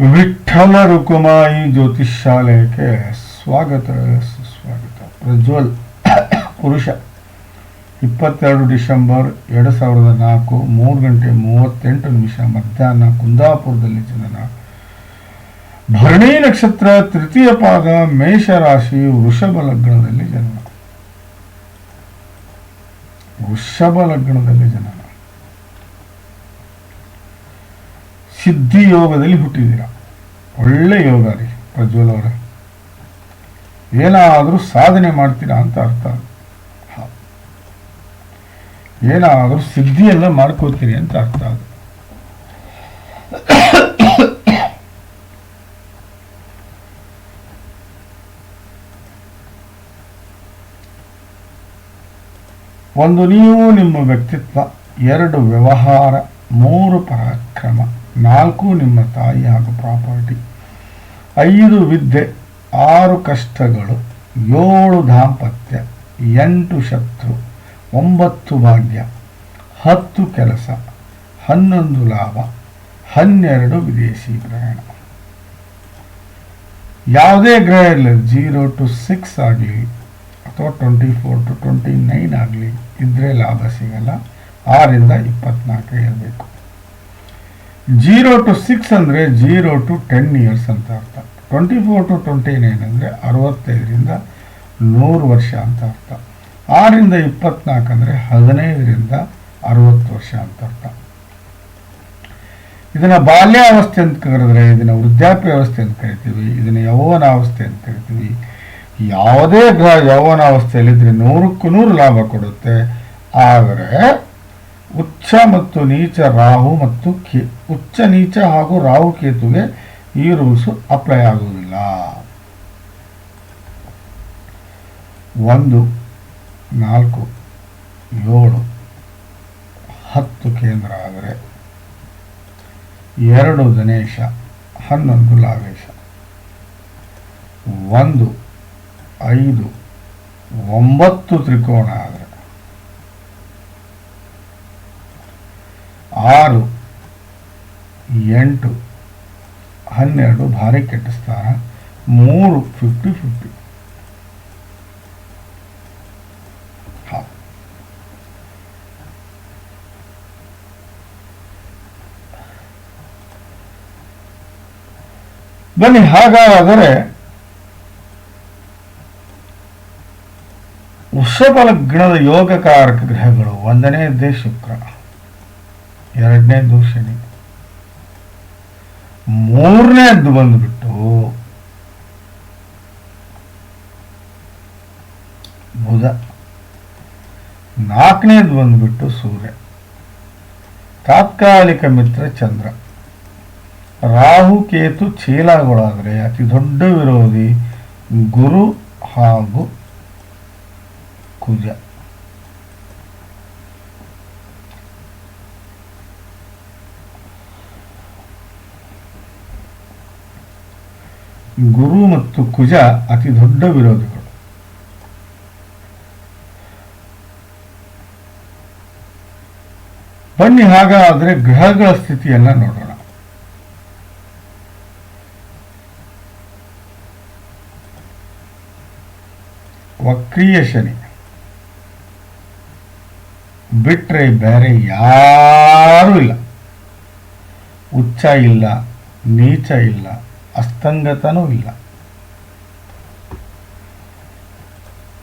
ವಿಠ್ಠಲ ರುಕುಮಾಯಿ ಜ್ಯೋತಿಷ್ಯಾಲಯಕ್ಕೆ ಸ್ವಾಗತ, ಸುಸ್ವಾಗತ. ಪ್ರಜ್ವಲ್ ಪುರುಷ, ಇಪ್ಪತ್ತೆರಡು ಡಿಸೆಂಬರ್ ಎರಡು ಸಾವಿರದ ನಾಲ್ಕು, ಮೂರು ಗಂಟೆ ಮೂವತ್ತೆಂಟು ನಿಮಿಷ ಮಧ್ಯಾಹ್ನ ಕುಂದಾಪುರದಲ್ಲಿ ಜನನ. ಭರಣಿ ನಕ್ಷತ್ರ ತೃತೀಯ ಪಾದ ಮೇಷರಾಶಿ ವೃಷಭ ಲಗ್ನದಲ್ಲಿ ಜನನ. ವೃಷಭ ಲಗ್ನದಲ್ಲಿ ಜನನ. ಸಿದ್ಧಿ ಯೋಗದಲ್ಲಿ ಹುಟ್ಟಿದ್ದೀರಾ ಒಳ್ಳೆ ಯೋಗ ರೀ ಪ್ರಜ್ವಲ್ ಅವರ. ಏನಾದರೂ ಸಾಧನೆ ಮಾಡ್ತೀರಾ ಅಂತ ಅರ್ಥ. ಏನಾದರೂ ಸಿದ್ಧಿಯೆಲ್ಲ ಮಾಡ್ಕೋತೀರಿ ಅಂತ ಅರ್ಥ ಅದು. ಒಂದು ನೀವು ನಿಮ್ಮ ವ್ಯಕ್ತಿತ್ವ, ಎರಡು ವ್ಯವಹಾರ, ಮೂರು ಪರಾಕ್ರಮ. ನಾಲ್ಕು ನಿಮ್ಮ ತಾಯಿ ಹಾಗೂ ಪ್ರಾಪರ್ಟಿ. ಐದು ವಿದ್ಯೆ, ಆರು ಕಷ್ಟಗಳು, ಏಳು ದಾಂಪತ್ಯ, ಎಂಟು ಶತ್ರು, ಒಂಬತ್ತು ಭಾಗ್ಯ, ಹತ್ತು ಕೆಲಸ, ಹನ್ನೊಂದು ಲಾಭ, ಹನ್ನೆರಡು ವಿದೇಶಿ ಪ್ರಯಾಣ. ಯಾವುದೇ ಗ್ರಹ ಇರಲಿ, ಜೀರೋ ಟು ಸಿಕ್ಸ್ ಆಗಲಿ, ಅಥವಾ twenty four to twenty nine ಆಗಲಿ, ಇದ್ರೆ ಲಾಭ ಸಿಗಲ್ಲ. ಆರಿಂದ ಇಪ್ಪತ್ನಾಲ್ಕು ಇರಬೇಕು. ಜೀರೋ ಟು ಸಿಕ್ಸ್ ಅಂದರೆ ಜೀರೋ ಟು ಟೆನ್ ಇಯರ್ಸ್ ಅಂತ ಅರ್ಥ. Twenty four to twenty nine ಅಂದರೆ ಅರವತ್ತೈದರಿಂದ ನೂರು ವರ್ಷ ಅಂತ ಅರ್ಥ. ಆರಿಂದ ಇಪ್ಪತ್ನಾಲ್ಕು ಅಂದರೆ ಹದಿನೈದರಿಂದ ಅರವತ್ತು ವರ್ಷ ಅಂತ ಅರ್ಥ. ಇದನ್ನ ಬಾಲ್ಯಾವಸ್ಥೆ ಅಂತ ಕರೆದ್ರೆ ಇದನ್ನು ವೃದ್ಧಾಪ್ಯ ವ್ಯವಸ್ಥೆ ಅಂತ ಕರಿತೀವಿ. ಇದನ್ನ ಯೌವನಾವಸ್ಥೆ ಅಂತ ಕರಿತೀವಿ. ಯಾವುದೇ ಗ್ರಹ ಯೌವನಾವಸ್ಥೆಯಲ್ಲಿದ್ದರೆ ನೂರಕ್ಕೂ ನೂರು ಲಾಭ ಕೊಡುತ್ತೆ. ಆದರೆ ಉಚ್ಚ ಮತ್ತು ನೀಚ ರಾಹು ಮತ್ತು ಕೆ ಉಚ್ಚ ನೀಚ ಹಾಗೂ ರಾಹು ಕೇತುಗೆ ಈ ರೂಲ್ಸು ಅಪ್ಲೈ ಆಗುವುದಿಲ್ಲ. ಒಂದು, ನಾಲ್ಕು, ಏಳು, ಹತ್ತು ಕೇಂದ್ರ ಆದರೆ ಎರಡು ಗಣೇಶ ಹನ್ನೊಂದು ಲಾವೇಶ ಒಂದು, ಐದು, ಒಂಬತ್ತು ತ್ರಿಕೋಣ ಆದರೆ ಆರು, ಎಂಟು, ಹನ್ನೆರಡು ಭಾರಿ ಕೆಟ್ಟ ಸ್ಥಾನ, ಮೂರು ಫಿಫ್ಟಿ ಫಿಫ್ಟಿ ಬನ್ನಿ, ಹಾಗಾದರೆ ವೃಷಭ ಲಗ್ನದ ಯೋಗಕಾರಕ ಗ್ರಹಗಳು ಒಂದನೇದ್ದೇ ಶುಕ್ರ ಎರಡನೇದು ಶನಿ ಮೂರನೇದ್ದು ಬಂದ್ಬಿಟ್ಟು ಬುಧ. ನಾಲ್ಕನೇದು ಬಂದ್ಬಿಟ್ಟು ಸೂರ್ಯ. ತಾತ್ಕಾಲಿಕ ಮಿತ್ರ ಚಂದ್ರ. ರಾಹು, ಕೇತು, ಚೀಲಗಳಾದರೆ ಅತಿ ದೊಡ್ಡ ವಿರೋಧಿ ಗುರು ಹಾಗೂ ಕುಜ. ಗುರು ಮತ್ತು ಕುಜ ಅತಿ ದೊಡ್ಡ ವಿರೋಧಿಗಳು. ಬನ್ನಿ ಹಾಗಾದರೆ ಗ್ರಹಗಳ ಸ್ಥಿತಿಯನ್ನ ನೋಡೋಣ. ವಕ್ರೀಯ ಶನಿ. ಬಿಟ್ರೆ ಬೇರೆ ಯಾರೂ ಇಲ್ಲ. ಉಚ್ಚ ಇಲ್ಲ, ನೀಚ ಇಲ್ಲ. ಅಸ್ತಂಗತನೂ ಇಲ್ಲ.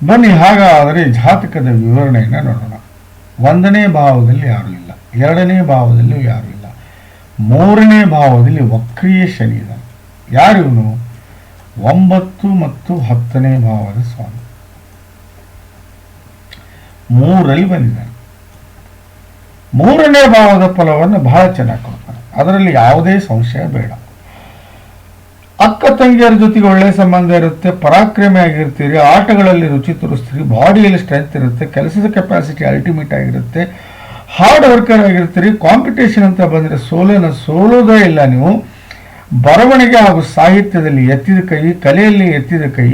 ಬನ್ನಿ, ಹಾಗಾದರೆ ಜಾತಕದ ವಿವರಣೆಯನ್ನು ನೋಡೋಣ. ಒಂದನೇ ಭಾವದಲ್ಲಿ ಯಾರೂ ಇಲ್ಲ. ಎರಡನೇ ಭಾವದಲ್ಲಿ ಯಾರೂ ಇಲ್ಲ. ಮೂರನೇ ಭಾವದಲ್ಲಿ ವಕ್ರೀಯ ಶನಿ ಇದ್ದಾನೆ. ಯಾರಿವನು ಒಂಬತ್ತು ಮತ್ತು ಹತ್ತನೇ ಭಾವದ ಸ್ವಾಮಿ. ಮೂರಲ್ಲಿ ಬಂದಿದ್ದಾನೆ. ಮೂರನೇ ಭಾವದ ಫಲವನ್ನು ಬಹಳ ಚೆನ್ನಾಗಿ ಕೊಡ್ತಾನೆ. ಅದರಲ್ಲಿ ಯಾವುದೇ ಸಂಶಯ ಬೇಡ. ಅಕ್ಕ ತಂಗಿಯರ ಜೊತೆಗೆ ಒಳ್ಳೆ ಸಂಬಂಧ ಇರುತ್ತೆ, ಪರಾಕ್ರಮಿ ಆಗಿರ್ತೀರಿ, ಆಟಗಳಲ್ಲಿ ರುಚಿ ತೋರಿಸ್ತೀರಿ, ಬಾಡಿಯಲ್ಲಿ ಸ್ಟ್ರೆಂತ್ ಇರುತ್ತೆ, ಕೆಲಸದ ಕೆಪಾಸಿಟಿ ಅಲ್ಟಿಮೇಟ್ ಆಗಿರುತ್ತೆ ಹಾರ್ಡ್ ವರ್ಕರ್ ಆಗಿರ್ತೀರಿ ಕಾಂಪಿಟೇಷನ್ ಅಂತ ಬಂದರೆ ಸೋಲನ ಸೋಲೋದೇ ಇಲ್ಲ ನೀವು. ಬರವಣಿಗೆ ಹಾಗೂ ಸಾಹಿತ್ಯದಲ್ಲಿ ಎತ್ತಿದ ಕೈ, ಕಲೆಯಲ್ಲಿ ಎತ್ತಿದ ಕೈ,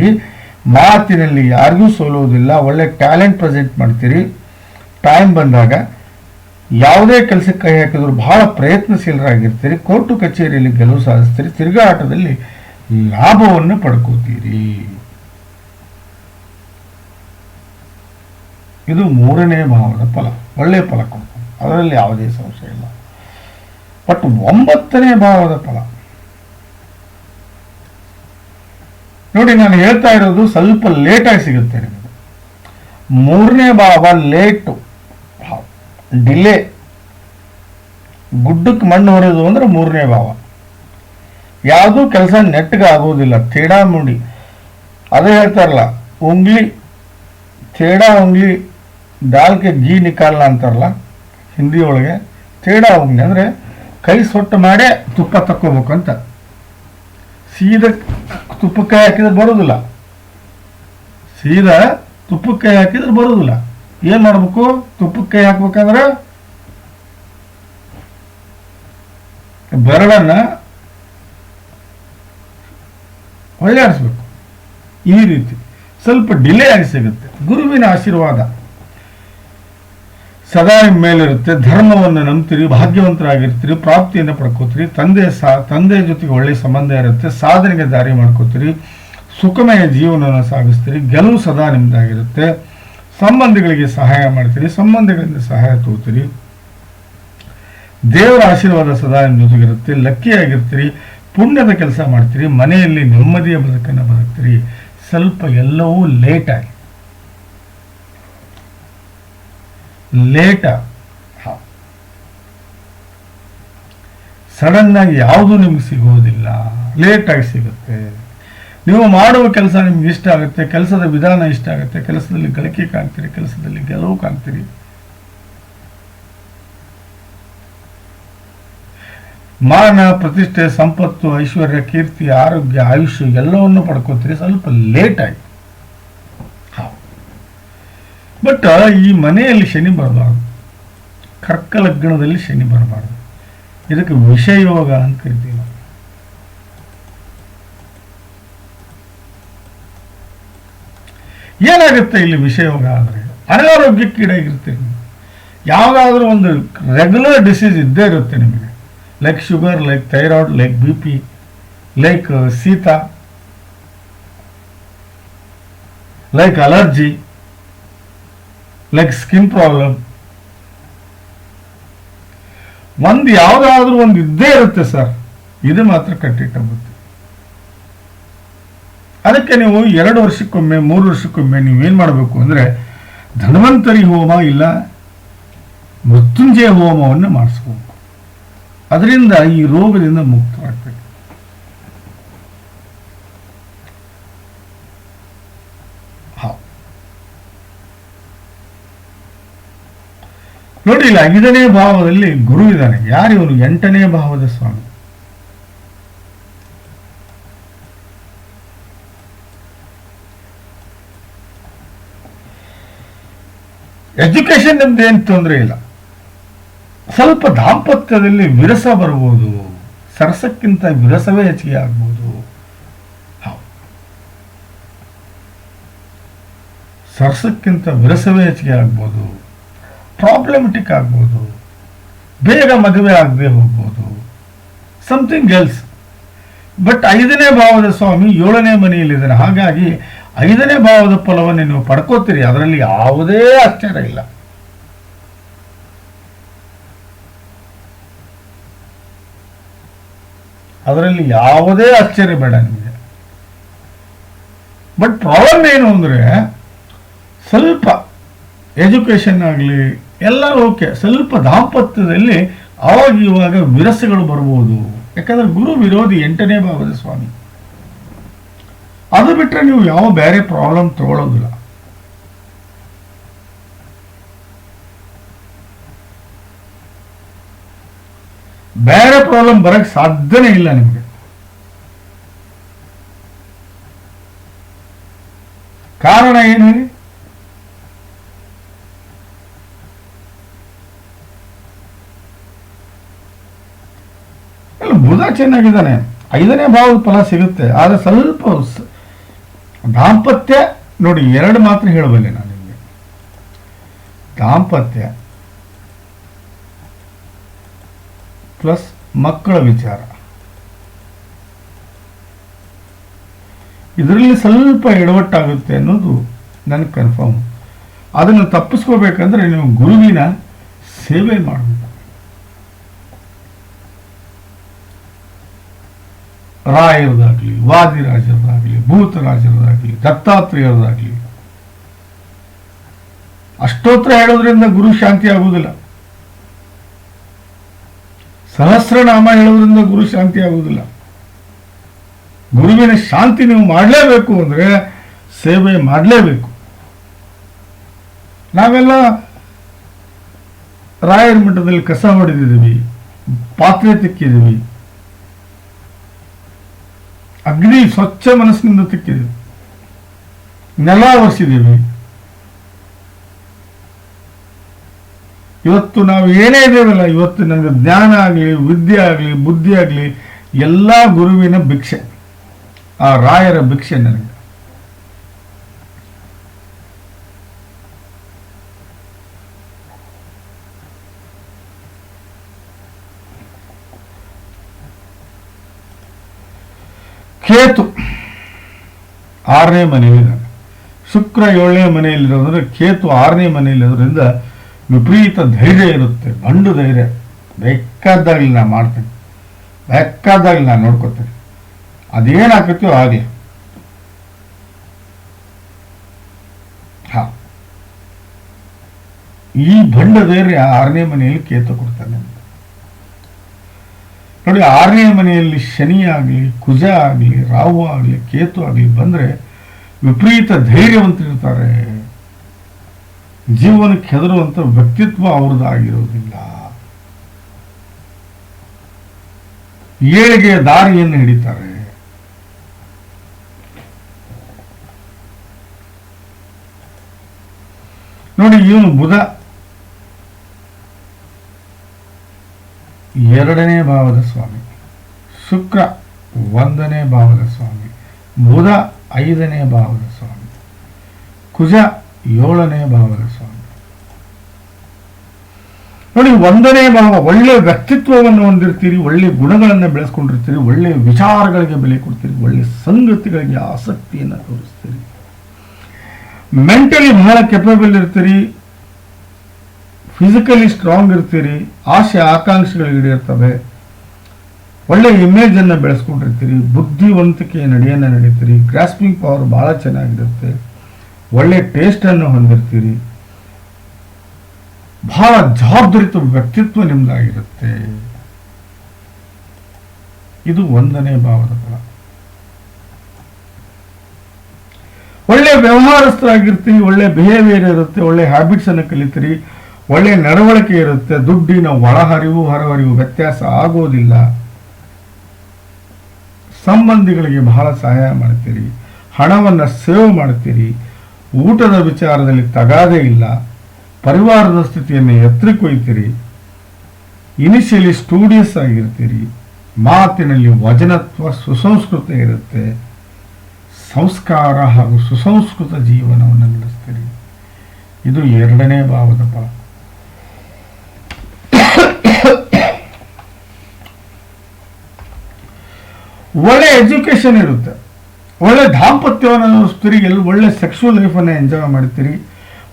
ಮಾತಿನಲ್ಲಿ ಯಾರಿಗೂ ಸೋಲುವುದಿಲ್ಲ ಒಳ್ಳೆ ಟ್ಯಾಲೆಂಟ್ ಪ್ರೆಸೆಂಟ್ ಮಾಡ್ತೀರಿ. ಟೈಮ್ ಬಂದಾಗ ಯಾವುದೇ ಕೆಲಸಕ್ಕೆ ಕೈ ಹಾಕಿದ್ರು ಬಹಳ ಪ್ರಯತ್ನಶೀಲರಾಗಿರ್ತೀರಿ ಕೋರ್ಟು ಕಚೇರಿಯಲ್ಲಿ ಗೆಲುವು ಸಾಧಿಸ್ತೀರಿ ತಿರುಗಾಟದಲ್ಲಿ ಲಾಭವನ್ನು ಪಡ್ಕೋತೀರಿ. ಇದು ಮೂರನೇ ಭಾವದ ಫಲ ಒಳ್ಳೆಯ ಫಲ ಕೊಡ್ತು ಅದರಲ್ಲಿ ಯಾವುದೇ ಸಂಶಯ ಇಲ್ಲ. ಬಟ್ ಒಂಬತ್ತನೇ ಭಾವದ ಫಲ. ನೋಡಿ, ನಾನು ಹೇಳ್ತಾ ಇರೋದು ಸ್ವಲ್ಪ ಲೇಟಾಗಿ ಸಿಗುತ್ತೆ ನಿಮಗೆ. ಮೂರನೇ ಭಾವ ಲೇಟು ಡಿಲೇ ಗುಡ್ಡಕ್ಕೆ ಮಣ್ಣು ಹೊಡೆದು ಅಂದ್ರೆ ಮೂರನೇ ಭಾವ. ಯಾವುದೂ ಕೆಲಸ ನೆಟ್ಗೆ ಆಗೋದಿಲ್ಲ, ತೇಡಾ ಮುಡಿ. ಅದೇ ಹೇಳ್ತಾರಲ್ಲ, ಉಂಗ್ಲಿ, ತೇಡಾ ಉಂಗ್ಲಿ ದಾಲ್ಕೆ ಗೀ ನಿಕಾಲ್ನ ಅಂತಾರಲ್ಲ, ಹಿಂದಿ ಒಳಗೆ, ತೇಡಾ ಉಂಗ್ಲಿ ಅಂದರೆ ಕೈ ಸೊಟ್ಟು ಮಾಡೇ ತುಪ್ಪ ತಕ್ಕೋಬೇಕು ಅಂತ. ಸೀದಾ ತುಪ್ಪಕ್ಕೆ ಹಾಕಿದ್ರೆ ಬರೋದಿಲ್ಲ. ಸೀದಾ ತುಪ್ಪಕ್ಕೆ ಹಾಕಿದ್ರೆ ಬರೋದಿಲ್ಲ. ಏನು ಮಾಡಬೇಕು? ತುಪ್ಪಕ್ಕೆ ಹಾಕ್ಬೇಕಂದ್ರೆ ಬೆರಳನ್ನ ಹೊಳ್ಳೆಯಾಡಿಸ್ಬೇಕು ಈ ರೀತಿ ಸ್ವಲ್ಪ ಡಿಲೇ ಆಗಿ ಸಿಗುತ್ತೆ. ಗುರುವಿನ ಆಶೀರ್ವಾದ ಸದಾ ನಿಮ್ಮ ಮೇಲಿರುತ್ತೆ. ಧರ್ಮವನ್ನು ನಂಬ್ತೀರಿ, ಭಾಗ್ಯವಂತರಾಗಿರ್ತೀರಿ, ಪ್ರಾಪ್ತಿಯನ್ನು ಪಡ್ಕೋತೀರಿ, ತಂದೆ ಸಾ ತಂದೆಯ ಜೊತೆಗೆ ಒಳ್ಳೆಯ ಸಂಬಂಧ ಇರುತ್ತೆ, ಸಾಧನೆಗೆ ದಾರಿ ಮಾಡ್ಕೋತೀರಿ, ಸುಖಮಯ ಜೀವನವನ್ನು ಸಾಗಿಸ್ತೀರಿ, ಗೆಲುವು ಸದಾ ನಿಮ್ಮದಾಗಿರುತ್ತೆ ಸಂಬಂಧಿಗಳಿಗೆ ಸಹಾಯ ಮಾಡ್ತೀರಿ, ಸಂಬಂಧಿಗಳಿಂದ ಸಹಾಯ ತಗೋತೀರಿ. ದೇವರ ಆಶೀರ್ವಾದ ಸದಾ ನಿಮ್ಮ ಜೊತೆಗಿರುತ್ತೆ. ಲಕ್ಕಿಯಾಗಿರ್ತೀರಿ ಪುಣ್ಯದ ಕೆಲಸ ಮಾಡ್ತೀರಿ, ಮನೆಯಲ್ಲಿ ನೆಮ್ಮದಿಯ ಬದುಕನ್ನು ಬದುಕ್ತೀರಿ, ಸ್ವಲ್ಪ ಎಲ್ಲವೂ ಲೇಟಾಗಿ ಲೇಟ ಸಡನ್ ಆಗಿ ಯಾವುದು ನಿಮ್ಗೆ ಸಿಗೋದಿಲ್ಲ. ಲೇಟಾಗಿ ಸಿಗುತ್ತೆ. ನೀವು ಮಾಡುವ ಕೆಲಸ ನಿಮ್ಗೆ ಇಷ್ಟ ಆಗುತ್ತೆ, ಕೆಲಸದ ವಿಧಾನ ಇಷ್ಟ ಆಗುತ್ತೆ, ಕೆಲಸದಲ್ಲಿ ಗಳಿಕೆ ಕಾಣ್ತೀರಿ, ಕೆಲಸದಲ್ಲಿ ಗೆಲುವು ಕಾಣ್ತೀರಿ. ಮಾನ ಪ್ರತಿಷ್ಠೆ, ಸಂಪತ್ತು, ಐಶ್ವರ್ಯ, ಕೀರ್ತಿ, ಆರೋಗ್ಯ, ಆಯುಷ್ಯ ಎಲ್ಲವನ್ನು ಪಡ್ಕೋತೀರಿ ಸ್ವಲ್ಪ ಲೇಟ್ ಆಯ್ತು. ಬಟ್ ಈ ಮನೆಯಲ್ಲಿ ಶನಿ ಬರಬಾರ್ದು. ಕರ್ಕ ಲಗ್ನದಲ್ಲಿ ಶನಿ ಬರಬಾರ್ದು. ಇದಕ್ಕೆ ವಿಷಯೋಗ ಅಂತ ಕರಿತೀವಿ ನಾವು. ಏನಾಗುತ್ತೆ ಇಲ್ಲಿ ವಿಷಯೋಗ ಆದರೆ? ಅನಾರೋಗ್ಯಕ್ಕೀಡಾಗಿರ್ತೀರಿ ಯಾವುದಾದ್ರೂ ಒಂದು ರೆಗ್ಯುಲರ್ ಡಿಸೀಸ್ ಇದ್ದೇ ಇರುತ್ತೆ ನಿಮಗೆ. Like sugar like thyroid like B P like ಶೀತ like allergy like skin problem ಒಂದು ಯಾವುದಾದ್ರೂ ಒಂದು ಇದ್ದೇ ಇರುತ್ತೆ ಸರ್. ಇದು ಮಾತ್ರ ಕಟ್ಟಿಟ್ಟಾಗುತ್ತೆ ಅದಕ್ಕೆ ನೀವು ಎರಡು ವರ್ಷಕ್ಕೊಮ್ಮೆ, ಮೂರು ವರ್ಷಕ್ಕೊಮ್ಮೆ ನೀವೇನು ಮಾಡಬೇಕು ಅಂದರೆ ಧನ್ವಂತರಿ ಹೋಮ ಇಲ್ಲ ಮೃತ್ಯುಂಜಯ ಹೋಮವನ್ನು ಮಾಡಿಸ್ಬೇಕು ಅದರಿಂದ ಈ ರೋಗದಿಂದ ಮುಕ್ತರಾಗ್ತದೆ ನೋಡಿ, ಇಲ್ಲ ಐದನೇ ಭಾವದಲ್ಲಿ ಗುರು ಇದ್ದಾನೆ ಯಾರು ಇವನು? ಎಂಟನೇ ಭಾವದ ಸ್ವಾಮಿ. ಎಜುಕೇಶನ್ ನಿಮ್ದು ಏನು ತೊಂದರೆ ಇಲ್ಲ. ಸ್ವಲ್ಪ ದಾಂಪತ್ಯದಲ್ಲಿ ವಿರಸ ಬರ್ಬೋದು ಸರಸಕ್ಕಿಂತ ವಿರಸವೇ ಹೆಚ್ಚಿಗೆ ಆಗ್ಬೋದು. ಸರಸಕ್ಕಿಂತ ವಿರಸವೇ ಹೆಚ್ಚಿಗೆ ಆಗ್ಬೋದು. ಪ್ರಾಬ್ಲಮೆಟಿಕ್ ಆಗ್ಬೋದು. ಬೇಗ ಮದುವೆ ಆಗದೆ ಹೋಗ್ಬೋದು. ಸಮಥಿಂಗ್ ಎಲ್ಸ್ ಬಟ್ ಐದನೇ ಭಾವದ ಸ್ವಾಮಿ ಏಳನೇ ಮನೆಯಲ್ಲಿದ್ದಾನೆ. ಹಾಗಾಗಿ ಐದನೇ ಭಾವದ ಫಲವನ್ನು ನೀವು ಪಡ್ಕೋತೀರಿ. ಅದರಲ್ಲಿ ಯಾವುದೇ ಆಶ್ಚರ್ಯ ಇಲ್ಲ. ಅದರಲ್ಲಿ ಯಾವುದೇ ಆಶ್ಚರ್ಯ ಬೇಡ ನಿಮಗೆ. ಬಟ್ ಪ್ರಾಬ್ಲಮ್ ಏನು ಅಂದರೆ, ಸ್ವಲ್ಪ ಎಜುಕೇಷನ್ ಆಗಲಿ ಎಲ್ಲ ಓಕೆ ಸ್ವಲ್ಪ ದಾಂಪತ್ಯದಲ್ಲಿ ಅವಾಗ ಇವಾಗ ವಿರಸಗಳು ಬರ್ಬೋದು. ಯಾಕಂದ್ರೆ ಗುರು ವಿರೋಧಿ ಎಂಟನೇ ಭಾವದ ಸ್ವಾಮಿ. ಅದು ಬಿಟ್ಟರೆ ನೀವು ಯಾವ ಬೇರೆ ಪ್ರಾಬ್ಲಮ್ ತಗೊಳ್ಳೋದಿಲ್ಲ ಬೇರೆ ಪ್ರಾಬ್ಲಮ್ ಬರಕ್ ಸಾಧ್ಯನೇ ಇಲ್ಲ ನಿಮಗೆ. ಕಾರಣ ಏನು ಹೇಳಿ? ಬುಧ ಚೆನ್ನಾಗಿದ್ದಾನೆ ಐದನೇ ಭಾವ ಫಲ ಸಿಗುತ್ತೆ. ಆದರೆ ಸ್ವಲ್ಪ ದಾಂಪತ್ಯ ನೋಡಿ, ಎರಡು ಮಾತ್ರ ಹೇಳಬಲ್ಲೆ ನಾನು ನಿಮಗೆ. ದಾಂಪತ್ಯ. ಪ್ಲಸ್ ಮಕ್ಕಳ ವಿಚಾರ. ಇದರಲ್ಲಿ ಸ್ವಲ್ಪ ಎಡವಟ್ಟಾಗುತ್ತೆ ಅನ್ನೋದು ನನಗೆ ಕನ್ಫರ್ಮ್ ಅದನ್ನು ತಪ್ಪಿಸ್ಕೋಬೇಕಂದ್ರೆ ನೀವು ಗುರುವಿನ ಸೇವೆ ಮಾಡಬೇಕು. ರಾಯರದಾಗಲಿ, ವಾದಿರಾಜರದಾಗಲಿ, ಭೂತರಾಜರದಾಗಲಿ, ದತ್ತಾತ್ರೇಯರದಾಗಲಿ. ಅಷ್ಟೋತ್ರ ಹೇಳೋದ್ರಿಂದ ಗುರು ಶಾಂತಿ ಆಗುವುದಿಲ್ಲ. ಸಹಸ್ರನಾಮ ಹೇಳೋದ್ರಿಂದ ಗುರು ಶಾಂತಿ ಆಗುವುದಿಲ್ಲ. ಗುರುವಿನ ಶಾಂತಿ ನೀವು ಮಾಡಲೇಬೇಕು ಅಂದ್ರೆ ಸೇವೆ ಮಾಡಲೇಬೇಕು. ನಾವೆಲ್ಲ ರಾಯರ ಮಠದಲ್ಲಿ ಕಸ ಹೊಡೆದಿದ್ದೀವಿ, ಪಾತ್ರೆ ತಿಕ್ಕಿದ್ದೀವಿ. ಅಗ್ನಿ ಸ್ವಚ್ಛ ಮನಸ್ಸಿನಿಂದ ತಿಕ್ಕಿದ್ದೀವಿ. ನೆಲ ಒರೆಸಿದ್ದೀವಿ. ಇವತ್ತು ನಾವು ಏನೇ ಇದ್ದೇವಲ್ಲ, ಇವತ್ತು ನನಗೆ ಜ್ಞಾನ ಆಗಲಿ, ವಿದ್ಯೆ ಆಗಲಿ, ಬುದ್ಧಿ ಆಗಲಿ, ಎಲ್ಲ ಗುರುವಿನ ಭಿಕ್ಷೆ. ಆ ರಾಯರ ಭಿಕ್ಷೆ ನನಗೆ. ಕೇತು. ಆರನೇ ಮನೆಯಲ್ಲಿ ಶುಕ್ರ ಏಳನೇ ಮನೆಯಲ್ಲಿರೋದ್ರೆ ಕೇತು ಆರನೇ ಮನೆಯಲ್ಲಿರೋದ್ರಿಂದ ವಿಪರೀತ ಧೈರ್ಯ ಇರುತ್ತೆ ಬಂಡು ಧೈರ್ಯ. ಬೇಕಾದಾಗಲಿ ನಾನು ಮಾಡ್ತೇನೆ. ಬೇಕಾದಾಗಲಿ ನಾನು ನೋಡ್ಕೊತೇನೆ. ಅದೇನಾಗತ್ತೋ ಆಗಲಿ ಹಾ. ಈ ಬಂಡ ಧೈರ್ಯ ಆರನೇ ಮನೆಯಲ್ಲಿ ಕೇತು ಕೊಡ್ತಾನೆ ನೋಡಿ, ಆರನೇ ಮನೆಯಲ್ಲಿ ಶನಿ ಆಗಲಿ, ಕುಜ ಆಗಲಿ, ರಾಹು ಆಗಲಿ, ಕೇತು ಆಗಲಿ ಬಂದರೆ ವಿಪರೀತ ಧೈರ್ಯವಂತರಿರ್ತಾರೆ. ಜೀವನಕ್ಕೆ ಹೆದರುವಂಥ ವ್ಯಕ್ತಿತ್ವ ಅವ್ರದ್ದು ಏಳಿಗೆಯ ದಾರಿಯನ್ನು ಹಿಡಿತಾರೆ. ನೋಡಿ, ಇವನು ಬುಧ. ಎರಡನೇ ಭಾವದ ಸ್ವಾಮಿ. ಶುಕ್ರ ಒಂದನೇ ಭಾವದ ಸ್ವಾಮಿ. ಬುಧ ಐದನೇ ಭಾವದ ಸ್ವಾಮಿ. ಕುಜ ಏಳನೇ ಭಾವದ ಸ್ವಾಮಿ. ನೋಡಿ, ಒಂದನೇ ಭಾವ, ಒಳ್ಳೆ ವ್ಯಕ್ತಿತ್ವವನ್ನು ಹೊಂದಿರ್ತೀರಿ, ಒಳ್ಳೆ ಗುಣಗಳನ್ನು ಬೆಳೆಸ್ಕೊಂಡಿರ್ತೀರಿ, ಒಳ್ಳೆ ವಿಚಾರಗಳಿಗೆ ಬೆಲೆ ಕೊಡ್ತೀರಿ, ಒಳ್ಳೆ ಸಂಗತಿಗಳಿಗೆ ಆಸಕ್ತಿಯನ್ನು ತೋರಿಸ್ತೀರಿ. ಮೆಂಟಲಿ ಬಹಳ ಕೆಪಬಲ್ ಇರ್ತೀರಿ ಫಿಸಿಕಲಿ ಸ್ಟ್ರಾಂಗ್ ಇರ್ತೀರಿ, ಆಸೆ ಆಕಾಂಕ್ಷೆಗಳು ಈಡೇರ್ತವೆ ಒಳ್ಳೆ ಇಮೇಜನ್ನು ಬೆಳೆಸ್ಕೊಂಡಿರ್ತೀರಿ, ಬುದ್ಧಿವಂತಿಕೆಯ ನಡೆಯನ್ನ ನಡೀತೀರಿ ಗ್ರಾಸ್ಪಿಂಗ್ ಪವರ್ ಬಹಳ ಚೆನ್ನಾಗಿರುತ್ತೆ. ಒಳ್ಳೆ ಟೇಸ್ಟ್ ಅನ್ನು ಹೊಂದಿರ್ತೀರಿ. ಬಹಳ ಜವಾಬ್ದಾರಿತ ವ್ಯಕ್ತಿತ್ವ ನಿಮ್ದಾಗಿರುತ್ತೆ. ಇದು ಒಂದನೇ ಭಾವದ ಫಲ. ಒಳ್ಳೆ ವ್ಯವಹಾರಸ್ಥರಾಗಿರ್ತೀರಿ, ಒಳ್ಳೆ ಬಿಹೇವಿಯರ್ ಇರುತ್ತೆ, ಒಳ್ಳೆ ಹ್ಯಾಬಿಟ್ಸ್ ಅನ್ನು ಕಲಿತೀರಿ, ಒಳ್ಳೆ ನಡವಳಿಕೆ ಇರುತ್ತೆ, ದುಡ್ಡಿನ ಒಳಹರಿವು, ಹೊರಹರಿವು ವ್ಯತ್ಯಾಸ ಆಗೋದಿಲ್ಲ. ಸಂಬಂಧಿಗಳಿಗೆ ಬಹಳ ಸಹಾಯ ಮಾಡ್ತೀರಿ, ಹಣವನ್ನು ಸೇವ್ ಮಾಡ್ತೀರಿ ಊಟದ ವಿಚಾರದಲ್ಲಿ ತಗಾದೆ ಇಲ್ಲ. ಪರಿವಾರದ ಸ್ಥಿತಿಯನ್ನು ಎತ್ತರಿಕೊಯ್ತೀರಿ ಇನಿಷಿಯಲಿ ಸ್ಟೂಡಿಯಸ್ ಆಗಿರ್ತೀರಿ. ಮಾತಿನಲ್ಲಿ ವಜನತ್ವ, ಸುಸಂಸ್ಕೃತ ಇರುತ್ತೆ. ಸಂಸ್ಕಾರ ಹಾಗೂ ಸುಸಂಸ್ಕೃತ ಜೀವನವನ್ನು ನಡೆಸ್ತೀರಿ. ಇದು ಎರಡನೇ ಭಾವದ ಫಲ ಒಳ್ಳೆ ಎಜುಕೇಶನ್ ಇರುತ್ತೆ. ಒಳ್ಳೆ ದಾಂಪತ್ಯವನ್ನು ಅನುಭವಿಸ್ತೀರಿ ಎಲ್ಲಿ ಒಳ್ಳೆ ಸೆಕ್ಷುವಲ್ ಲೈಫನ್ನು ಎಂಜಾಯ್ ಮಾಡ್ತೀರಿ.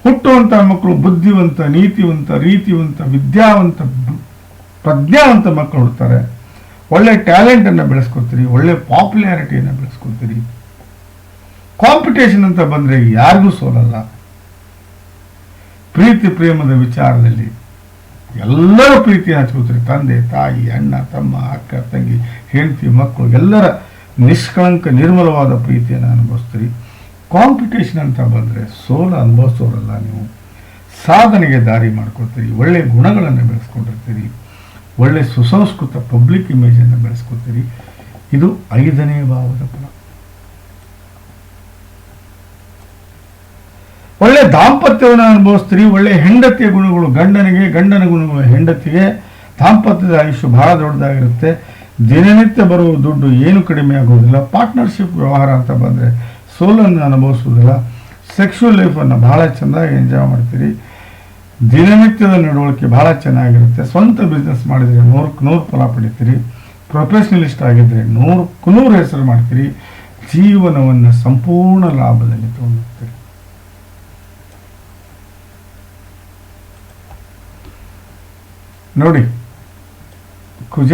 ಹುಟ್ಟುವಂಥ ಮಕ್ಕಳು ಬುದ್ಧಿವಂತ, ನೀತಿವಂತ, ರೀತಿವಂತ, ವಿದ್ಯಾವಂತ, ಪ್ರಜ್ಞಾವಂತ ಮಕ್ಕಳು ಹುಡ್ತಾರೆ. ಒಳ್ಳೆ ಟ್ಯಾಲೆಂಟನ್ನು ಬೆಳೆಸ್ಕೊತೀರಿ, ಒಳ್ಳೆ ಪಾಪ್ಯುಲಾರಿಟಿಯನ್ನು ಬೆಳೆಸ್ಕೊತೀರಿ. ಕಾಂಪಿಟೇಷನ್ ಅಂತ ಬಂದರೆ ಯಾರಿಗೂ ಸೋಲಲ್ಲ. ಪ್ರೀತಿ ಪ್ರೇಮದ ವಿಚಾರದಲ್ಲಿ ಎಲ್ಲರೂ ಪ್ರೀತಿ ಹಚ್ಕೋತೀರಿ. ತಂದೆ, ತಾಯಿ, ಅಣ್ಣ, ತಮ್ಮ, ಅಕ್ಕ, ತಂಗಿ, ಹೆಂಡತಿ, ಮಕ್ಕಳು, ಎಲ್ಲರ ನಿಷ್ಕಳಂಕ, ನಿರ್ಮಲವಾದ ಪ್ರೀತಿಯನ್ನು ಅನುಭವಿಸ್ತೀರಿ. ಕಾಂಪಿಟೇಷನ್ ಅಂತ ಬಂದರೆ ಸೋಲು ಅನುಭವಿಸೋರಲ್ಲ ನೀವು. ಸಾಧನೆಗೆ ದಾರಿ ಮಾಡ್ಕೊತೀರಿ ಒಳ್ಳೆ ಗುಣಗಳನ್ನು ಬೆಳೆಸ್ಕೊಂಡಿರ್ತೀರಿ. ಒಳ್ಳೆ ಸುಸಂಸ್ಕೃತ ಪಬ್ಲಿಕ್ ಇಮೇಜನ್ನು ಬೆಳೆಸ್ಕೊತೀರಿ ಇದು ಐದನೇ ಭಾವದ ಫಲ. ಒಳ್ಳೆ ದಾಂಪತ್ಯವನ್ನು ಅನುಭವಿಸ್ತೀರಿ. ಒಳ್ಳೆ ಹೆಂಡತಿಯ ಗುಣಗಳು ಗಂಡನಿಗೆ, ಗಂಡನ ಗುಣಗಳು ಹೆಂಡತಿಗೆ. ದಾಂಪತ್ಯದ ಆಯುಷ್ಯ ಬಹಳ ದೊಡ್ಡದಾಗಿರುತ್ತೆ. ದಿನನಿತ್ಯ ಬರುವ ದುಡ್ಡು ಏನು ಕಡಿಮೆ ಆಗೋದಿಲ್ಲ ಪಾರ್ಟ್ನರ್ಶಿಪ್ ವ್ಯವಹಾರ ಅಂತ ಬಂದರೆ ಸೋಲನ್ನು ಅನುಭವಿಸೋದಿಲ್ಲ ಸೆಕ್ಷುವಲ್ ಲೈಫನ್ನು ಭಾಳ ಚೆನ್ನಾಗಿ ಎಂಜಾಯ್ ಮಾಡ್ತೀರಿ. ದಿನನಿತ್ಯದ ನಡವಳಿಕೆ ಭಾಳ ಚೆನ್ನಾಗಿರುತ್ತೆ. ಸ್ವಂತ ಬಿಸ್ನೆಸ್ ಮಾಡಿದರೆ ನೂರಕ್ಕೆ ನೂರು ಫಲ ಪಡಿತೀರಿ. ಪ್ರೊಫೆಷ್ನಲಿಸ್ಟ್ ಆಗಿದ್ದರೆ ನೂರಕ್ಕೂ ನೂರು ಹೆಸರು ಮಾಡ್ತೀರಿ. ಜೀವನವನ್ನು ಸಂಪೂರ್ಣ ಲಾಭದಲ್ಲಿ ತಗೊಂಡೋಗ್ತೀರಿ. ನೋಡಿ, ಕುಜ.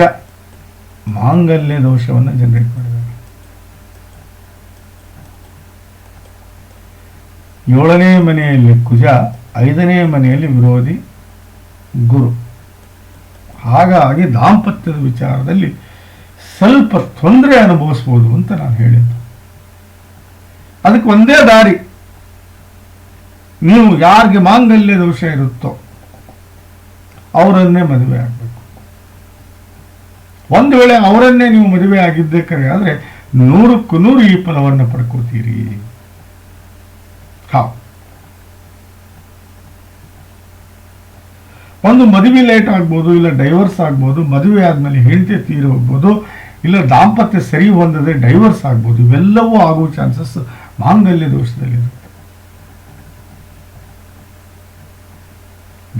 ಮಾಂಗಲ್ಯ ದೋಷವನ್ನು ಜನರೇಟ್ ಮಾಡಿದ್ದಾರೆ. ಏಳನೇ ಮನೆಯಲ್ಲಿ ಕುಜ, ಐದನೇ ಮನೆಯಲ್ಲಿ ವಿರೋಧಿ ಗುರು. ಹಾಗಾಗಿ ದಾಂಪತ್ಯದ ವಿಚಾರದಲ್ಲಿ ಸ್ವಲ್ಪ ತೊಂದರೆ ಅನುಭವಿಸ್ಬೋದು ಅಂತ ನಾನು ಹೇಳಿದ್ದು. ಅದಕ್ಕೆ ಒಂದೇ ದಾರಿ. ನೀವು ಯಾರಿಗೆ ಮಾಂಗಲ್ಯ ದೋಷ ಇರುತ್ತೋ ಅವರನ್ನೇ ಮದುವೆ ಆಗಬೇಕು. ಒಂದು ವೇಳೆ ಅವರನ್ನೇ ನೀವು ಮದುವೆ ಆಗಿದ್ದಕ್ಕೆ ಆದರೆ ನೂರಕ್ಕೂ ನೂರು ಈ ಫಲವನ್ನು ಪಡ್ಕೋತೀರಿ ಹಾ ಒಂದು ಮದುವೆ ಲೇಟ್ ಆಗ್ಬೋದು, ಇಲ್ಲ ಡೈವರ್ಸ್ ಆಗ್ಬೋದು, ಮದುವೆ ಆದ್ಮೇಲೆ ಹೆಂಡತಿ ತೀರಿ ಹೋಗ್ಬೋದು, ಇಲ್ಲ ದಾಂಪತ್ಯ ಸರಿ ಹೊಂದದೆ ಡೈವರ್ಸ್ ಆಗ್ಬೋದು, ಇವೆಲ್ಲವೂ ಆಗುವ ಚಾನ್ಸಸ್ ಮಾಂಗಲ್ಯ ದೋಷದಲ್ಲಿರುತ್ತೆ.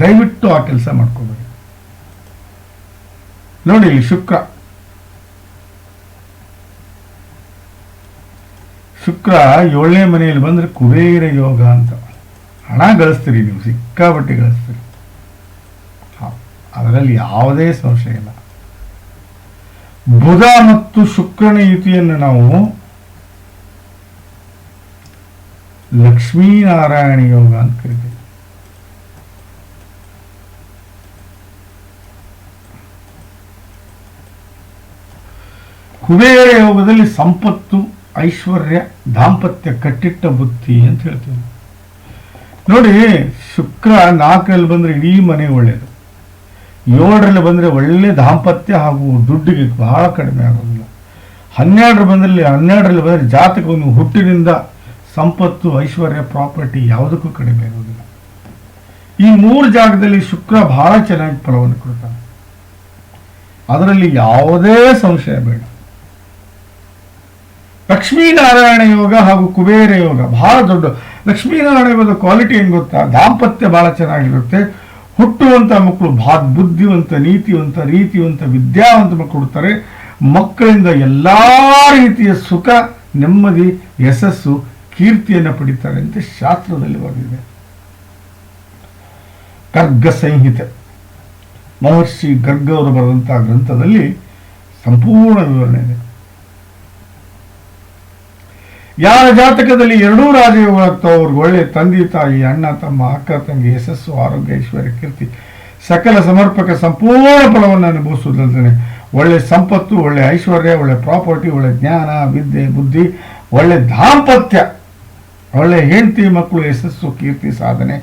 ದಯವಿಟ್ಟು ಆ ಕೆಲಸ ಮಾಡ್ಕೋಬೇಡಿ. ನೋಡಿ ಇಲ್ಲಿ ಶುಕ್ರ. ಶುಕ್ರ ಏಳನೇ ಮನೆಯಲ್ಲಿ ಬಂದ್ರೆ ಕುಬೇರ ಯೋಗ ಅಂತ. ಹಣ ಗಳಿಸ್ತೀರಿ ನೀವು ಸಿಕ್ಕಾಪಟ್ಟೆ ಗಳಿಸ್ತೀರಿ. ಅದರಲ್ಲಿ ಯಾವುದೇ ಸಂಶಯ ಇಲ್ಲ. ಬುಧ ಮತ್ತು ಶುಕ್ರನ ಯುತಿಯನ್ನು ನಾವು ಲಕ್ಷ್ಮೀನಾರಾಯಣ ಯೋಗ ಅಂತ ಕರಿತೀವಿ. ಕುಬೇರ ಯೋಗದಲ್ಲಿ ಸಂಪತ್ತು, ಐಶ್ವರ್ಯ, ದಾಂಪತ್ಯ, ಕಟ್ಟಿಟ್ಟ ಬುದ್ಧಿ ಅಂತ ಹೇಳ್ತೀವಿ. ನೋಡಿ, ಶುಕ್ರ ನಾಲ್ಕರಲ್ಲಿ ಬಂದರೆ ಇಡೀ ಮನೆ ಒಳ್ಳೆಯದು ಏಳರಲ್ಲಿ ಬಂದರೆ ಒಳ್ಳೆ ದಾಂಪತ್ಯ ಹಾಗೂ ದುಡ್ಡಿಗೆ ಬಹಳ ಕಡಿಮೆ ಆಗೋದಿಲ್ಲ. ಹನ್ನೆರಡರ ಬಂದಲ್ಲಿ ಹನ್ನೆರಡರಲ್ಲಿ ಬಂದ್ರೆ ಜಾತಕವನ್ನು ಹುಟ್ಟಿನಿಂದ ಸಂಪತ್ತು, ಐಶ್ವರ್ಯ, ಪ್ರಾಪರ್ಟಿ ಯಾವುದಕ್ಕೂ ಕಡಿಮೆ ಆಗೋದಿಲ್ಲ. ಈ ಮೂರು ಜಾಗದಲ್ಲಿ ಶುಕ್ರ ಬಹಳ ಚೆನ್ನಾಗಿ ಫಲವನ್ನು ಕೊಡ್ತಾನೆ. ಅದರಲ್ಲಿ ಯಾವುದೇ ಸಂಶಯ ಬೇಡ. ಲಕ್ಷ್ಮೀನಾರಾಯಣ ಯೋಗ ಹಾಗೂ ಕುಬೇರ ಯೋಗ ಬಹಳ ದೊಡ್ಡ ಲಕ್ಷ್ಮೀನಾರಾಯಣ ಯೋಗದ ಕ್ವಾಲಿಟಿ ಏನು ಗೊತ್ತಾ? ದಾಂಪತ್ಯ ಬಹಳ ಚೆನ್ನಾಗಿರುತ್ತೆ. ಹುಟ್ಟುವಂಥ ಮಕ್ಕಳು ಬಹಳ ಬುದ್ಧಿವಂತ, ನೀತಿವಂತ, ರೀತಿವಂತ, ವಿದ್ಯಾವಂತ ಮಕ್ಕಳು ಹುಡ್ತಾರೆ. ಮಕ್ಕಳಿಂದ ಎಲ್ಲ ರೀತಿಯ ಸುಖ, ನೆಮ್ಮದಿ, ಯಶಸ್ಸು, ಕೀರ್ತಿಯನ್ನು ಪಡಿತಾರೆ ಅಂತ ಶಾಸ್ತ್ರದಲ್ಲಿ ಬರೆದಿದೆ. ಗರ್ಗ ಸಂಹಿತೆ. ಮಹರ್ಷಿ ಗರ್ಗವರು ಬರೆದಂತಹ ಗ್ರಂಥದಲ್ಲಿ ಸಂಪೂರ್ಣ ವಿವರಣೆ ಇದೆ. ಯಾರ ಜಾತಕದಲ್ಲಿ ಎರಡೂ ರಾಜಯೋಗಗಳಾಗ್ತಾವ ಅವ್ರಿಗೆ ಒಳ್ಳೆ ತಂದೆ, ತಾಯಿ, ಅಣ್ಣ, ತಮ್ಮ, ಅಕ್ಕ, ತಂಗಿ, ಯಶಸ್ಸು, ಆರೋಗ್ಯ, ಐಶ್ವರ್ಯ, ಕೀರ್ತಿ, ಸಕಲ ಸಮರ್ಪಕ ಸಂಪೂರ್ಣ ಫಲವನ್ನು ಅನುಭವಿಸುವುದಲ್ಲದೆ ಒಳ್ಳೆ ಸಂಪತ್ತು, ಒಳ್ಳೆ ಐಶ್ವರ್ಯ, ಒಳ್ಳೆ ಪ್ರಾಪರ್ಟಿ, ಒಳ್ಳೆ ಜ್ಞಾನ, ವಿದ್ಯೆ, ಬುದ್ಧಿ, ಒಳ್ಳೆ ದಾಂಪತ್ಯ, ಒಳ್ಳೆ ಹೆಂಡತಿ, ಮಕ್ಕಳು, ಯಶಸ್ಸು, ಕೀರ್ತಿ, ಸಾಧನೆ,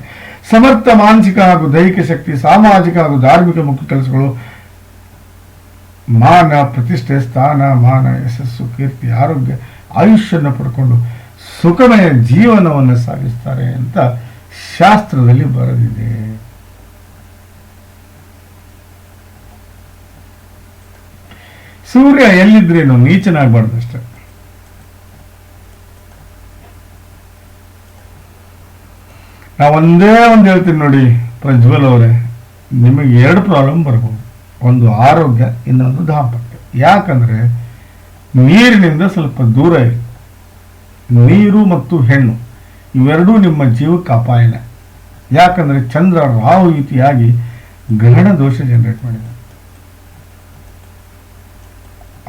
ಸಮರ್ಥ, ಮಾನಸಿಕ ಹಾಗೂ ದೈಹಿಕ ಶಕ್ತಿ, ಸಾಮಾಜಿಕ ಹಾಗೂ ಧಾರ್ಮಿಕ ಮುಖ್ಯ ಕೆಲಸಗಳು, ಮಾನ, ಪ್ರತಿಷ್ಠೆ, ಸ್ಥಾನ, ಮಾನ, ಯಶಸ್ಸು, ಕೀರ್ತಿ, ಆರೋಗ್ಯ ಆಯುಷ್ಯವನ್ನು ಪಡ್ಕೊಂಡು ಸುಖಮಯ ಜೀವನವನ್ನು ಸಾಗಿಸ್ತಾರೆ ಅಂತ ಶಾಸ್ತ್ರದಲ್ಲಿ ಬರೆದಿದೆ. ಸೂರ್ಯ ಎಲ್ಲಿದ್ರೇನು ನೀಚನಾಗಬಾರ್ದು ಅಷ್ಟೆ ನಾವೊಂದೇ ಒಂದೇ ಒಂದು ಹೇಳ್ತೀನಿ ನೋಡಿ ಪ್ರಜ್ವಲ್ ಅವರೇ, ನಿಮಗೆ ಎರಡು ಪ್ರಾಬ್ಲಮ್ ಬರ್ಬೋದು. ಒಂದು ಆರೋಗ್ಯ, ಇನ್ನೊಂದು ದಾಂಪತ್ಯ. ಯಾಕಂದ್ರೆ ನೀರಿನಿಂದ ಸ್ವಲ್ಪ ದೂರ ಇರಿ. ನೀರು ಮತ್ತು ಹೆಣ್ಣು, ಇವೆರಡೂ ನಿಮ್ಮ ಜೀವಕ್ಕೆ ಅಪಾಯನೇ. ಯಾಕಂದ್ರೆ ಚಂದ್ರ ರಾಹು ರೀತಿಯಾಗಿ ಗ್ರಹಣ ದೋಷ ಜನರೇಟ್ ಮಾಡಿದೆ.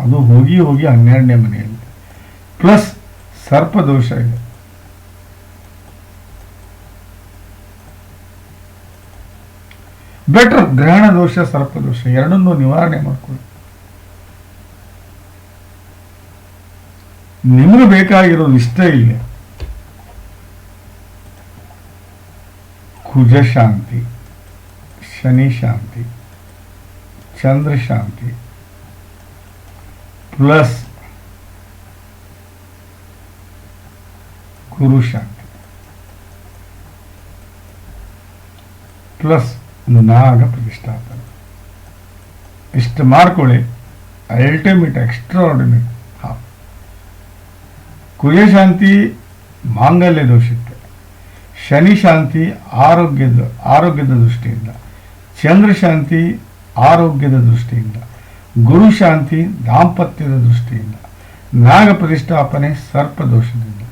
ಅದು ಹೋಗಿ ಹೋಗಿ ಹನ್ನೆರಡನೇ ಮನೆಯಲ್ಲಿ. ಪ್ಲಸ್ ಸರ್ಪ ದೋಷ ಇದೆ. ಬೆಟರ್ ಗ್ರಹಣ ದೋಷ, ಸರ್ಪ ದೋಷ ಎರಡನ್ನೂ ನಿವಾರಣೆ ಮಾಡ್ಕೊಳ್ಳಿ. ನಿಮಗೆ ಬೇಕಾಗಿರೋದು ಇಷ್ಟ ಇಲ್ಲ ಕುಜ ಶಾಂತಿ, ಶನಿ ಶಾಂತಿ, ಚಂದ್ರ ಶಾಂತಿ, ಪ್ಲಸ್ ಗುರು ಶಾಂತಿ. ಪ್ಲಸ್ ನಾಗ ಪ್ರತಿಷ್ಠಾಪನೆ. ಇಷ್ಟು ಮಾಡ್ಕೊಳ್ಳಿ ಅಲ್ಟಿಮೇಟ್ ಎಕ್ಸ್ಟ್ರಾ ಆರ್ಡಿನರಿ ಹಾ ಕುಜಶಾಂತಿ ಮಾಂಗಲ್ಯ ದೋಷಕ್ಕೆ, ಶನಿ ಶಾಂತಿ ಆರೋಗ್ಯದ ಆರೋಗ್ಯದ ದೃಷ್ಟಿಯಿಂದ, ಚಂದ್ರ ಶಾಂತಿ ಆರೋಗ್ಯದ ದೃಷ್ಟಿಯಿಂದ, ಗುರು ಶಾಂತಿ ದಾಂಪತ್ಯದ ದೃಷ್ಟಿಯಿಂದ ನಾಗ ಪ್ರತಿಷ್ಠಾಪನೆ ಸರ್ಪದೋಷದಿಂದ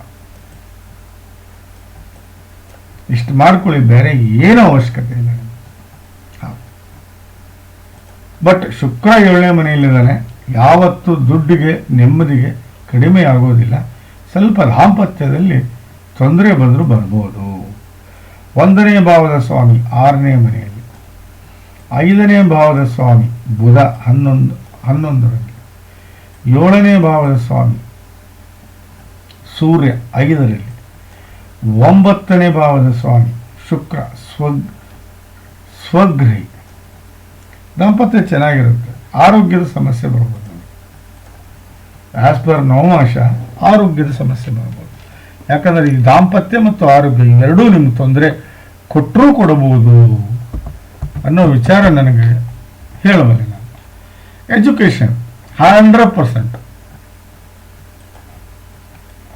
ಇಷ್ಟು ಮಾಡ್ಕೊಳ್ಳಿ, ಬೇರೆ ಏನೂ ಅವಶ್ಯಕತೆ ಇಲ್ಲ ಬಟ್ ಶುಕ್ರ ಏಳನೇ ಮನೆಯಲ್ಲಿದ್ದಾನೆ, ಯಾವತ್ತು ದುಡ್ಡಿಗೆ, ನೆಮ್ಮದಿಗೆ ಕಡಿಮೆ ಆಗೋದಿಲ್ಲ. ಸ್ವಲ್ಪ ದಾಂಪತ್ಯದಲ್ಲಿ ತೊಂದರೆ ಬಂದರೂ ಬರ್ಬೋದು. ಒಂದನೇ ಭಾವದ ಸ್ವಾಮಿ, ಆರನೇ ಮನೆಯಲ್ಲಿ. ಐದನೇ ಭಾವದ ಸ್ವಾಮಿ, ಬುಧ ಹನ್ನೊಂದು, ಹನ್ನೊಂದರಲ್ಲಿ. ಏಳನೇ ಭಾವದ ಸ್ವಾಮಿ, ಸೂರ್ಯ ಐದರಲ್ಲಿ. ಒಂಬತ್ತನೇ ಭಾವದ ಸ್ವಾಮಿ, ಶುಕ್ರ ಸ್ವಗ್, ಸ್ವಗ್ರಹಿ. ದಾಂಪತ್ಯ ಚೆನ್ನಾಗಿರುತ್ತೆ. ಆರೋಗ್ಯದ ಸಮಸ್ಯೆ ಬರ್ಬೋದು ಆಸ್ ಪರ್ ನವಮಾಶ ಆರೋಗ್ಯದ ಸಮಸ್ಯೆ ಬರ್ಬೋದು ಯಾಕಂದ್ರೆ ಈ ದಾಂಪತ್ಯ ಮತ್ತು ಆರೋಗ್ಯ ಇವೆರಡೂ ನಿಮ್ಗೆ ತೊಂದರೆ ಕೊಟ್ಟರೂ ಕೊಡಬಹುದು ಅನ್ನೋ ವಿಚಾರ ನನಗೆ ಹೇಳಬಲ್ಲೆ ನಾನು. ಎಜುಕೇಷನ್ ಹಂಡ್ರೆಡ್ ಪರ್ಸೆಂಟ್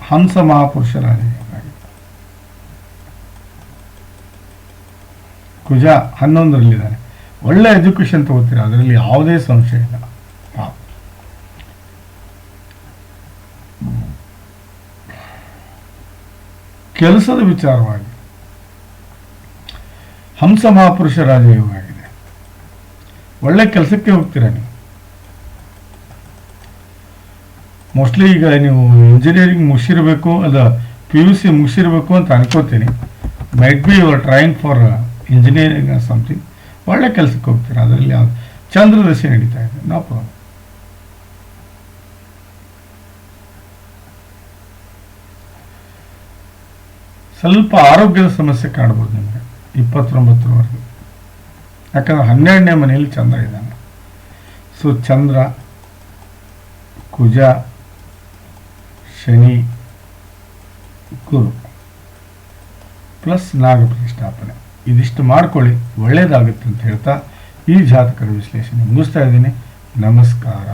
ಹಂಸ ಮಹಾಪುರುಷರಾಗಿ. ಕುಜ ಹನ್ನೊಂದರಲ್ಲಿದ್ದಾನೆ. ಒಳ್ಳೆ ಎಜುಕೇಷನ್ ತಗೋತೀರ? ಅದರಲ್ಲಿ ಯಾವುದೇ ಸಂಶಯ ಇಲ್ಲ ಹಾ. ಕೆಲಸದ ವಿಚಾರವಾಗಿ. ಹಂಸ ಮಹಾಪುರುಷ ರಾಜಯೋಗ ಆಗಿದೆ ಒಳ್ಳೆ ಕೆಲಸಕ್ಕೆ ಹೋಗ್ತೀರಾ ನೀವು? ಮೋಸ್ಟ್ಲಿ ಈಗ ನೀವು ಇಂಜಿನಿಯರಿಂಗ್ ಮುಗಿಸಿರ್ಬೇಕು, ಅದ ಪಿ ಯು ಸಿ ಮುಗಿಸಿರ್ಬೇಕು ಅಂತ ಅನ್ಕೋತೀನಿ. Might be your trying for engineering something ಒಳ್ಳೆ ಕೆಲಸಕ್ಕೆ ಹೋಗ್ತೀರಾ, ಅದರಲ್ಲಿ ಯಾವ್ದು ಚಂದ್ರದಶೆ ನಡೀತಾ ಇದೆ. ನೋ ಪ್ರಾಬ್ಲಮ್ ಸ್ವಲ್ಪ ಆರೋಗ್ಯದ ಸಮಸ್ಯೆ ಕಾಣ್ಬೋದು ನಿಮಗೆ, ಇಪ್ಪತ್ತೊಂಬತ್ತರವರೆಗೆ. ಯಾಕಂದ್ರೆ ಹನ್ನೆರಡನೇ ಮನೆಯಲ್ಲಿ ಚಂದ್ರ ಇದ್ದಾನೆ. ಸೊ ಚಂದ್ರ, ಕುಜ, ಶನಿ, ಗುರು ಪ್ಲಸ್ ನಾಗ ಪ್ರತಿಷ್ಠಾಪನೆ ಇದಿಷ್ಟು ಮಾಡ್ಕೊಳ್ಳಿ, ಒಳ್ಳೇದಾಗುತ್ತೆ ಅಂತ ಹೇಳ್ತಾ ಈ ಜಾತಕರ ವಿಶ್ಲೇಷಣೆ ಮುಗಿಸ್ತಾ ಇದ್ದೀನಿ. ನಮಸ್ಕಾರ.